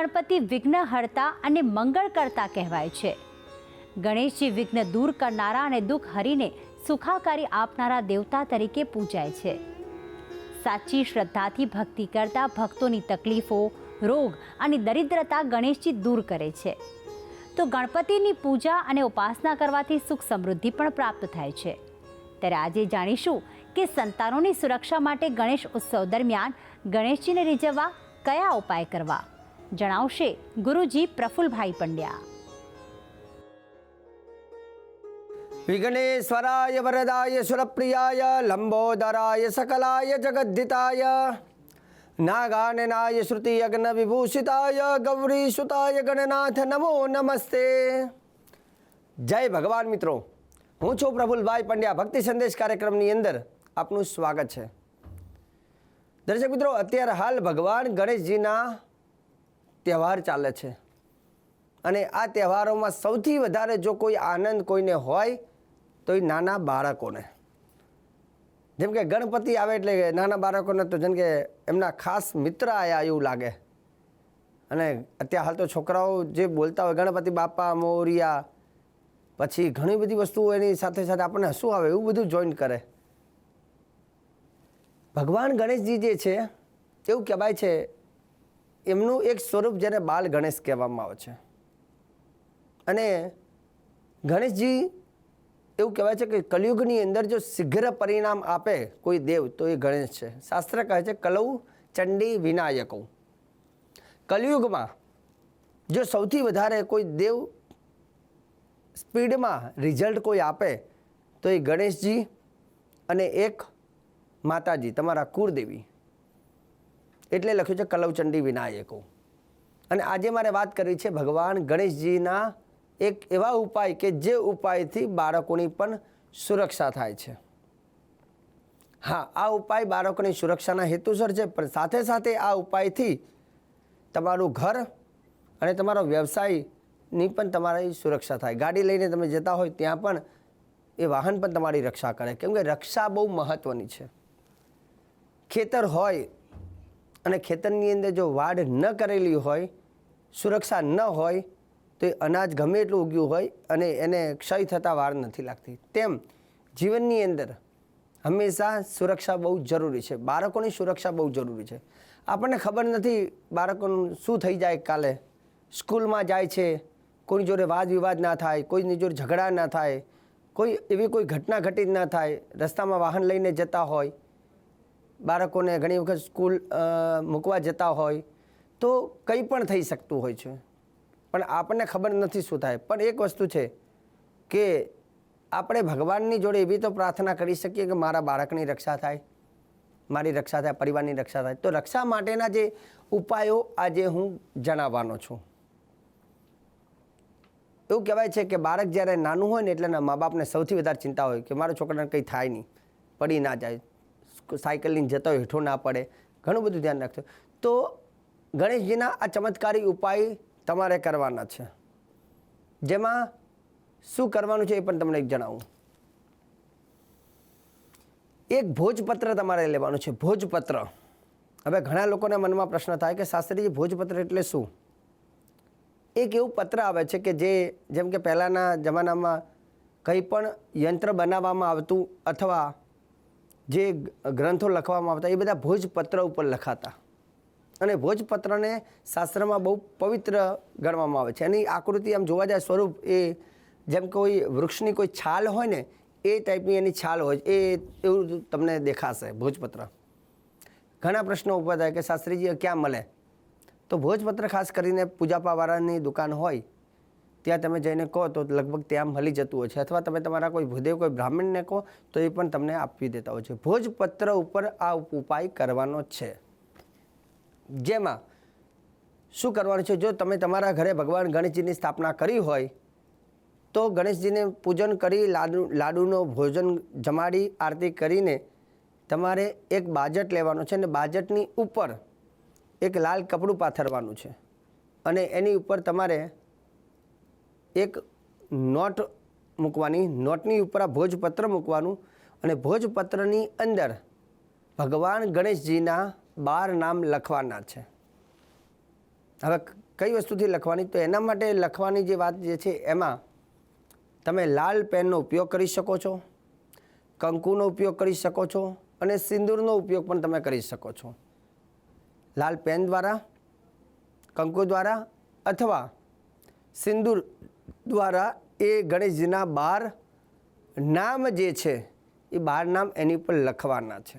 ગણપતિ વિઘ્નહર્તા અને મંગળકર્તા કહેવાય છે. ગણેશજી વિઘ્ન દૂર કરનારા અને દુઃખ હરીને સુખાકારી આપનારા દેવતા તરીકે પૂજાય છે. સાચી શ્રદ્ધાથી ભક્તિ કરતા ભક્તોની તકલીફો, રોગ અને દરિદ્રતા ગણેશજી દૂર કરે છે. તો ગણપતિની પૂજા અને ઉપાસના કરવાથી સુખ સમૃદ્ધિ પણ પ્રાપ્ત થાય છે. ત્યારે આજે જાણીશું કે સંતાનોની સુરક્ષા માટે ગણેશ ઉત્સવ દરમિયાન ગણેશજીને રીઝવવા કયા ઉપાય કરવા? જણાવશે ગુરુજી પ્રફુલભાઈ પંડ્યા. વિઘ્નેશ્વરાય વરદાય સુરપ્રિયાય, લંબોદરાય સકલાય, જગદ્ધિતાય. નાગાનનાય શ્રુતિ યજ્ઞ વિભૂષિતાય ગૌરી સુતાય ગણનાથ, નમો નમસ્તે. જય ભગવાન મિત્રો. હું છું પ્રફુલભાઈ પંડ્યા. ભક્તિ સંદેશ કાર્યક્રમની અંદર આપનું સ્વાગત છે. દર્શક મિત્રો, અત્યારે હાલ ભગવાન ગણેશજીના તહેવાર ચાલે છે. અને આ તહેવારોમાં સૌથી વધારે જો કોઈ આનંદ કોઈને હોય, તો એ નાના બાળકોને. જેમ કે ગણપતિ આવે એટલે નાના બાળકોને તો જેમ કે એમના ખાસ મિત્ર આવ્યા એવું લાગે. અને અત્યારે હાલ તો છોકરાઓ જે બોલતા હોય, ગણપતિ બાપા, મોરિયા, પછી ઘણી બધી વસ્તુઓ એની સાથે સાથે આપણને શું આવે એવું બધું જોઈન કરે. ભગવાન ગણેશજી જે છે, એવું કહેવાય છે એમનું એક સ્વરૂપ જેને બાલ ગણેશ કહેવામાં આવે છે. અને ગણેશજી એવું કહેવાય છે કે કલયુગની અંદર જો શીઘ્ર પરિણામ આપે કોઈ દેવ, તો એ ગણેશ છે. શાસ્ત્ર કહે છે, કલૌ ચંડી વિનાયકો. કલયુગમાં જો સૌથી વધારે કોઈ દેવ સ્પીડમાં રિઝલ્ટ કોઈ આપે, તો એ ગણેશજી અને એક માતાજી, તમારા કુળદેવી. એટલે લખ્યું છે કલવચંડી વિનાયકો. અને આજે મારે વાત કરવી છે ભગવાન ગણેશજીના એક એવા ઉપાય કે જે ઉપાયથી બાળકોની પણ સુરક્ષા થાય છે. હા, આ ઉપાય બાળકોની સુરક્ષાના હેતુસર છે, પણ સાથે સાથે આ ઉપાયથી તમારું ઘર અને તમારો વ્યવસાયની પણ તમારી સુરક્ષા થાય. ગાડી લઈને તમે જતા હોય ત્યાં પણ એ વાહન પણ તમારી રક્ષા કરે. કેમ કે રક્ષા બહુ મહત્ત્વની છે. ખેતર હોય અને ખેતરની અંદર જો વાડ ન કરેલી હોય, સુરક્ષા ન હોય, તો એ અનાજ ગમે એટલું ઉગ્યું હોય અને એને ક્ષય થતાં વાર નથી લાગતી. તેમ જીવનની અંદર હંમેશા સુરક્ષા બહુ જરૂરી છે. બાળકોની સુરક્ષા બહુ જરૂરી છે. આપણને ખબર નથી બાળકોનું શું થઈ જાય કાલે. સ્કૂલમાં જાય છે કોઈ જોડે વાદ વિવાદ ના થાય, કોઈની જોડે ઝઘડા ના થાય, કોઈ એવી કોઈ ઘટના ઘટિત ના થાય. રસ્તામાં વાહન લઈને જતા હોય બાળકોને ઘણી વખત સ્કૂલ મૂકવા જતા હોય તો કંઈ પણ થઈ શકતું હોય છે. પણ આપણને ખબર નથી શું થાય. પણ એક વસ્તુ છે કે આપણે ભગવાનની જોડે એવી તો પ્રાર્થના કરી શકીએ કે મારા બાળકની રક્ષા થાય, મારી રક્ષા થાય, પરિવારની રક્ષા થાય. તો રક્ષા માટેના જે ઉપાયો આજે હું જણાવવાનો છું. એવું કહેવાય છે કે બાળક જ્યારે નાનું હોય ને એટલે મા બાપને સૌથી વધારે ચિંતા હોય કે મારા છોકરાને કંઈ થાય નહીં, પડી ના જાય. સાયકલ લઈને જતા હેઠો ના પડે. ઘણું બધું ધ્યાન રાખજો. તો ગણેશજીના આ ચમત્કારી ઉપાય તમારે કરવાના છે. જેમાં શું કરવાનું છે એ પણ તમને જણાવું. એક ભોજપત્ર તમારે લેવાનું છે. ભોજપત્ર. હવે ઘણા લોકોના મનમાં પ્રશ્ન થાય કે શાસ્ત્રીજી, ભોજપત્ર એટલે શું? એક એવું પત્ર આવે છે કે જે જેમ કે પહેલાંના જમાનામાં કંઈ પણ યંત્ર બનાવવામાં આવતું અથવા જે ગ્રંથો લખવામાં આવતા, એ બધા ભોજપત્ર ઉપર લખાતા. અને ભોજપત્રને શાસ્ત્રમાં બહુ પવિત્ર ગણવામાં આવે છે. એની આકૃતિ આમ જોવા જાય સ્વરૂપ એ જેમ કોઈ વૃક્ષની કોઈ છાલ હોય ને, એ ટાઈપની એની છાલ હોય એ એવું તમને દેખાશે ભોજપત્ર. ઘણા પ્રશ્નો ઊભા થાય કે શાસ્ત્રીજી ક્યાં મળે? તો ભોજપત્ર ખાસ કરીને પૂજાપાવાળાની દુકાન હોય ત્યાં તમે જઈને કહો તો લગભગ ત્યાં મળી જતું હોય છે. અથવા તમે તમારા કોઈ ભૂદેવ, કોઈ બ્રાહ્મણને કહો તો એ પણ તમને આપી દેતા હોય છે. ભોજપત્ર ઉપર આ ઉપાય કરવાનો છે. જેમાં શું કરવાનું છે? જો તમે તમારા ઘરે ભગવાન ગણેશજીની સ્થાપના કરી હોય, તો ગણેશજીને પૂજન કરી, લાડુ, લાડુનો ભોજન જમાડી, આરતી કરીને તમારે એક બાજટ લેવાનું છે અને બાજટની ઉપર એક લાલ કપડું પાથરવાનું છે. અને એની ઉપર તમારે એક નોટ મૂકવાની, નોટની ઉપર ભોજપત્ર મૂકવાનું અને ભોજપત્રની અંદર ભગવાન ગણેશજીના બાર નામ લખવાના છે. હવે કઈ વસ્તુથી લખવાની? તો એના માટે લખવાની જે વાત જે છે એમાં તમે લાલ પેનનો ઉપયોગ કરી શકો છો, કંકુનો ઉપયોગ કરી શકો છો અને સિંદૂરનો ઉપયોગ પણ તમે કરી શકો છો. લાલ પેન દ્વારા, કંકુ દ્વારા અથવા સિંદૂર દ્વારા એ ગણેશજીના બાર નામ જે છે, એ બાર નામ એની પર લખવાના છે.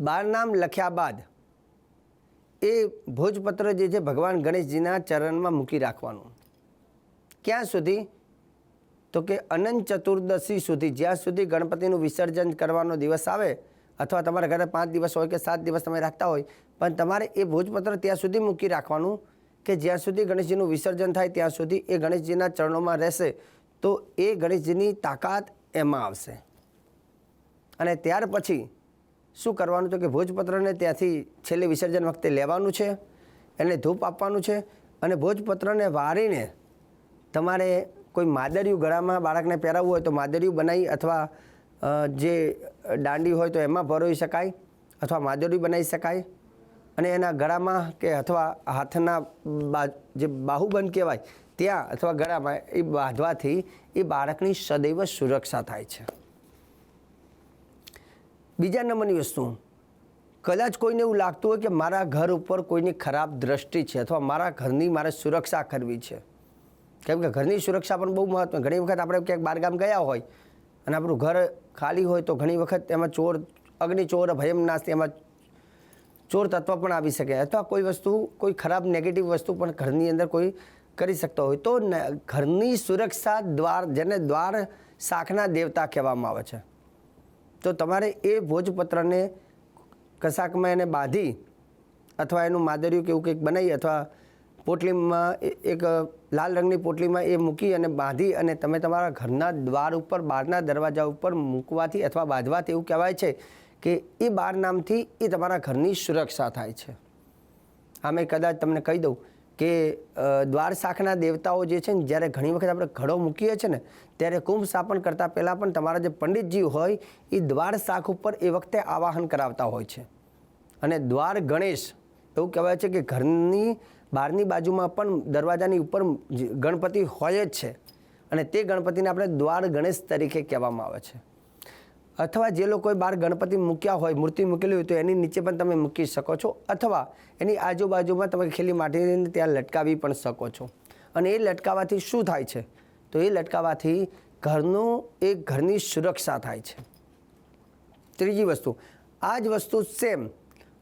બાર નામ લખ્યા બાદ એ ભોજપત્ર જે છે, ભગવાન ગણેશજીના ચરણમાં મૂકી રાખવાનું. ક્યાં સુધી? તો કે અનંત ચતુર્દશી સુધી, જ્યાં સુધી ગણપતિનું વિસર્જન કરવાનો દિવસ આવે, અથવા તમારા ઘરે પાંચ દિવસ હોય કે સાત દિવસ તમે રાખતા હોય, પણ તમારે એ ભોજપત્ર ત્યાં સુધી મૂકી રાખવાનું કે જ્યાં સુધી ગણેશજીનું વિસર્જન થાય ત્યાં સુધી એ ગણેશજીના ચરણોમાં રહેશે, તો એ ગણેશજીની તાકાત એમાં આવશે. અને ત્યાર પછી શું કરવાનું તો કે ભોજપત્રને ત્યાંથી છેલ્લે વિસર્જન વખતે લેવાનું છે, એને ધૂપ આપવાનું છે અને ભોજપત્રને વારીને તમારે કોઈ માદરિયું ગળામાં બાળકને પહેરાવવું હોય તો માદરિયું બનાવી અથવા જે દાંડી હોય તો એમાં ભરોઈ શકાય અથવા માદરિયું બનાવી શકાય. અને એના ગળામાં કે અથવા હાથના બા, જે બાહુબંધ કહેવાય, ત્યાં અથવા ગળામાં એ બાંધવાથી એ બાળકની સદૈવ સુરક્ષા થાય છે. બીજા નંબરની વસ્તુ, કદાચ કોઈને એવું લાગતું હોય કે મારા ઘર ઉપર કોઈની ખરાબ દ્રષ્ટિ છે અથવા મારા ઘરની મારે સુરક્ષા કરવી છે. કેમ કે ઘરની સુરક્ષા પણ બહુ મહત્વ ઘણી વખત આપણે ક્યાંક બહારગામ ગયા હોય અને આપણું ઘર ખાલી હોય તો ઘણી વખત એમાં ચોર, અગ્નિ ચોર ભયમ નાસ્તી એમાં ચોર તત્વ પણ આવી શકે અથવા કોઈ વસ્તુ, કોઈ ખરાબ નેગેટિવ વસ્તુ પણ ઘરની અંદર કોઈ કરી શકતો હોય તો ઘરની સુરક્ષા દ્વાર, જેને દ્વાર શાખના દેવતા કહેવામાં આવે છે. તો તમારે એ ભોજપત્રને કશાકમાં એને બાંધી અથવા એનું માદરિયું કે એવું કંઈક બનાવી અથવા પોટલીમાં એક લાલ રંગની પોટલીમાં એ મૂકી અને બાંધી અને તમે તમારા ઘરના દ્વાર ઉપર, બહારના દરવાજા ઉપર મૂકવાથી અથવા બાંધવાથી એવું કહેવાય છે કે એ બાર નામથી એ તમારા ઘરની સુરક્ષા થાય છે. આમે કદાચ તમને કહી દઉં કે દ્વાર શાખના દેવતાઓ જે છે ને, જ્યારે ઘણી વખત આપણે ઘડો મૂકીએ છીએ ને, ત્યારે કુંભ સ્થાપન કરતાં પહેલાં પણ તમારા જે પંડિતજી હોય, એ દ્વાર શાખ ઉપર એ વખતે આવાહન કરાવતા હોય છે. અને દ્વાર ગણેશ, એવું કહેવાય છે કે ઘરની બહારની બાજુમાં પણ દરવાજાની ઉપર ગણપતિ હોય જ છે. અને તે ગણપતિને આપણે દ્વાર ગણેશ તરીકે કહેવામાં આવે છે. અથવા જે લોકોએ બહાર ગણપતિ મૂક્યા હોય, મૂર્તિ મૂકેલી હોય તો એની નીચે પણ તમે મૂકી શકો છો અથવા એની આજુબાજુમાં તમે ખીલી માટીને ત્યાં લટકાવી પણ શકો છો. અને એ લટકાવવાથી શું થાય છે? તો એ લટકાવવાથી ઘરનું, એ ઘરની સુરક્ષા થાય છે. ત્રીજી વસ્તુ, આ જ વસ્તુ સેમ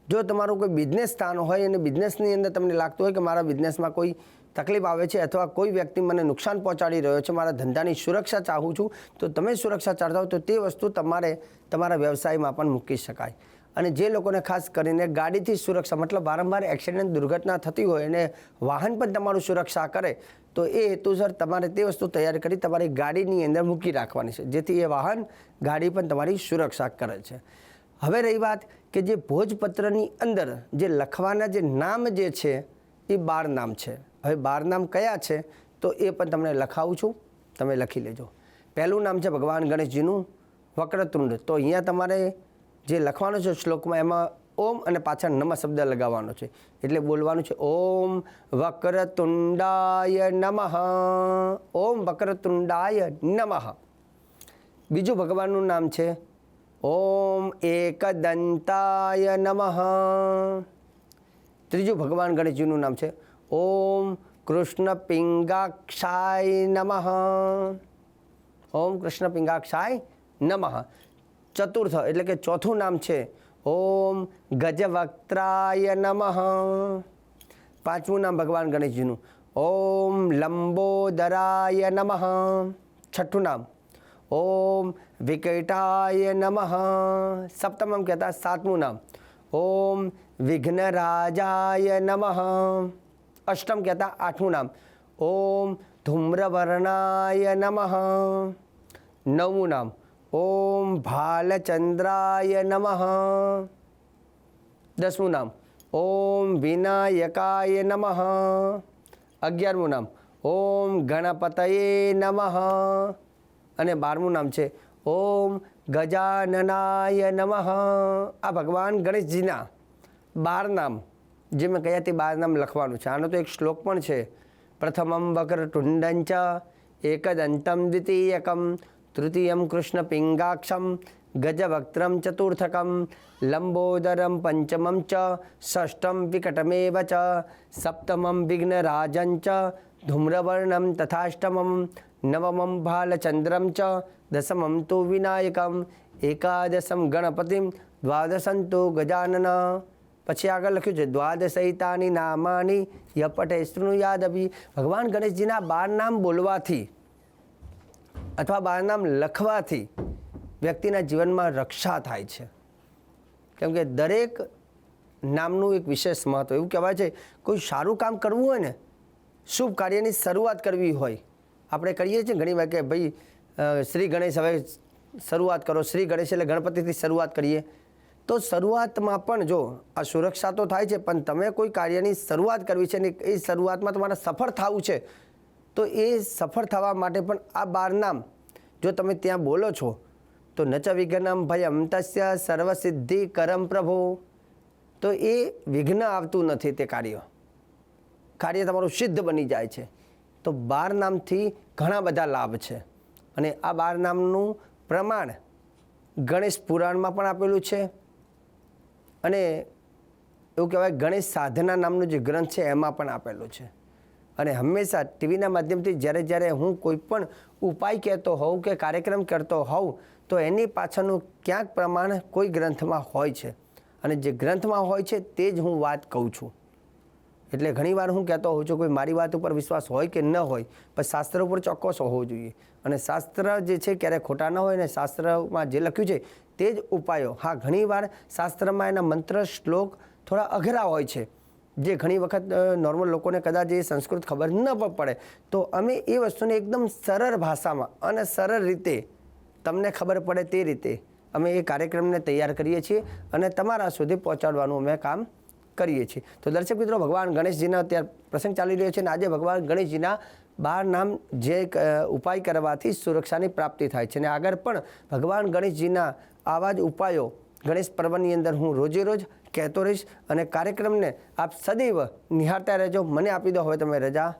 જો તમારું કોઈ બિઝનેસ સ્થાન હોય અને બિઝનેસની અંદર તમને લાગતું હોય કે મારા બિઝનેસમાં કોઈ તકલીફ આવે છે અથવા કોઈ વ્યક્તિ મને નુકસાન પહોંચાડી રહ્યો છે, મારા ધંધાની સુરક્ષા ચાહું છું, તો તમે સુરક્ષા ચાહતા હો તો તે વસ્તુ તમારે તમારા વ્યવસાયમાં પણ મૂકી શકાય. અને જે લોકોને ખાસ કરીને ગાડીથી સુરક્ષા, મતલબ વારંવાર એક્સિડન્ટ, દુર્ઘટના થતી હોય અને વાહન પણ તમારું સુરક્ષા કરે, તો એ હેતુસર તમારે તે વસ્તુ તૈયાર કરી તમારી ગાડીની અંદર મૂકી રાખવાની છે, જેથી એ વાહન, ગાડી પણ તમારી સુરક્ષા કરે છે. હવે રહી વાત કે જે ભોજપત્રની અંદર જે લખવાના જે નામ જે છે, એ બાર નામ છે. હવે બાર નામ કયા છે, તો એ પણ તમને લખાવું છું. તમે લખી લેજો. પહેલું નામ છે ભગવાન ગણેશજીનું વક્રતુંડ. તો અહીંયા તમારે જે લખવાનું છે શ્લોકમાં, એમાં ઓમ અને પાછળ નમઃ શબ્દ લગાવવાનો છે. એટલે બોલવાનું છે, ઓમ વક્રતુંડાય નમઃ. ઓમ વક્રતુંડાય નમઃ. બીજું ભગવાનનું નામ છે, ઓમ એકદંતાય નમઃ. ત્રીજું ભગવાન ગણેશજીનું નામ છે ઓમ કૃષ્ણ પિંગાક્ષાય નમઃ ઓમ કૃષ્ણ પિંગાક્ષાય નમઃ ચતુર્થ એટલે કે ચોથું નામ છે ઓમ ગજવક્ત્રાય નમઃ। પાંચમું નામ ભગવાન ગણેશજીનું ઓમ લંબોદરાય નમઃ। છઠ્ઠું નામ ઓમ વિકટાય નમઃ। સપ્તમમ કહેતા સાતમું નામ ઓમ વિઘ્નરાજાય નમઃ। અષ્ટમ કહેતા આઠમું નામ. ઓમ ધૂમ્રવર્ણાય નમઃ. નવમું નામ. ઓમ ભાલચંદ્રાય નમઃ. દસમું નામ. ઓમ વિનાયકાય નમઃ. અગિયારમું નામ. ઓમ ગણપતયે નમઃ. અને બારમું નામ છે. ઓમ ગજાનનાય નમઃ. આ ભગવાન ગણેશજીના બાર નામ જે મેં કહ્યા તે બાર નામ લખવાનું છે. આનો તો એક શ્લોક પણ છે. પ્રથમમ વક્ર ટુંડંચ એકદંતમ દ્વિતીયકમ, તૃતીયમ કૃષ્ણ પિંગાક્ષમ ગજવક્ત્રમ ચતુર્થકમ, લંબોદરમ પંચમમ ચ, ષષ્ઠમ વિકટમેવ ચ, સપ્તમમ વિઘ્નરાજં ચ, ધૂમ્રવર્ણમ તથાષ્ટમમ, નવમમ ભાલચંદ્રમ ચ, દશમમ તો વિનાયકમ, એકાદશમ ગણપતિમ, દ્વાદશમ ગજાનન. પછી આગળ લખ્યું છે, દ્વાદશૈતાની નામાની યપટે અભી. ભગવાન ગણેશજીના બાર નામ બોલવાથી અથવા બાર નામ લખવાથી વ્યક્તિના જીવનમાં રક્ષા થાય છે. કેમ કે દરેક નામનું એક વિશેષ મહત્વ, એવું કહેવાય છે, કોઈ સારું કામ કરવું હોય ને, શુભ કાર્યની શરૂઆત કરવી હોય. આપણે કરીએ છીએ ઘણી વાર કે ભાઈ શ્રી ગણેશ હવે શરૂઆત કરો, શ્રી ગણેશ એટલે ગણપતિથી શરૂઆત કરીએ. તો શરૂઆતમાં પણ જો, આ સુરક્ષા તો થાય છે, પણ તમે કોઈ કાર્યની શરૂઆત કરવી છે ને એ શરૂઆતમાં તમારે સફળ થવું છે, તો એ સફળ થવા માટે પણ આ બાર નામ, જો તમે ત્યાં બોલો છો, તો નચ વિઘ્નમ ભયમ તસ્ય સર્વસિદ્ધિ કરમ પ્રભો, તો એ વિઘ્ન આવતું નથી તે કાર્ય. કાર્ય તમારું સિદ્ધ બની જાય છે. તો બાર નામથી ઘણા બધા લાભ છે. અને આ બાર નામનું પ્રમાણ ગણેશ પુરાણમાં પણ આપેલું છે. અને એવું કહેવાય ગણેશ સાધના નામનો જે ગ્રંથ છે, એમાં પણ આપેલું છે. અને હંમેશા ટીવીના માધ્યમથી જ્યારે જ્યારે હું કોઈ પણ ઉપાય કહેતો હોઉં કે કાર્યક્રમ કરતો હોઉં, તો એની પાછળનું ક્યાંક પ્રમાણ કોઈ ગ્રંથમાં હોય છે. અને જે ગ્રંથમાં હોય છે, તે જ હું વાત કહું છું. એટલે ઘણીવાર હું કહેતો હોઉં છું, કોઈ મારી વાત ઉપર વિશ્વાસ હોય કે ન હોય, પણ શાસ્ત્ર ઉપર ચોક્કસ હોવો જોઈએ. અને શાસ્ત્ર જે છે, ક્યારેય ખોટા ન હોય ને શાસ્ત્રમાં જે લખ્યું છે તે જ ઉપાયો. હા, ઘણીવાર શાસ્ત્રમાં એના મંત્ર શ્લોક થોડા અઘરા હોય છે, જે ઘણી વખત નોર્મલ લોકોને કદાચ એ સંસ્કૃત ખબર ન પડે. તો અમે એ વસ્તુને એકદમ સરળ ભાષામાં અને સરળ રીતે, તમને ખબર પડે તે રીતે, અમે એ કાર્યક્રમને તૈયાર કરીએ છીએ અને તમારા સુધી પહોંચાડવાનું અમે કામ કરીએ છીએ. તો દર્શક મિત્રો, ભગવાન ગણેશજીના અત્યારે પ્રસંગ ચાલી રહ્યો છે અને આજે ભગવાન ગણેશજીના બાર નામ જે ઉપાય કરવાથી સુરક્ષાની પ્રાપ્તિ થાય છે. અને આગળ પણ ભગવાન ગણેશજીના આવા જ ઉપાયો ગણેશ પર્વની અંદર હું રોજે રોજ કહેતો રહીશ અને કાર્યક્રમને આપ સદૈવ નિહાળતા રહેજો. મને આપી દો, હવે તમે રજા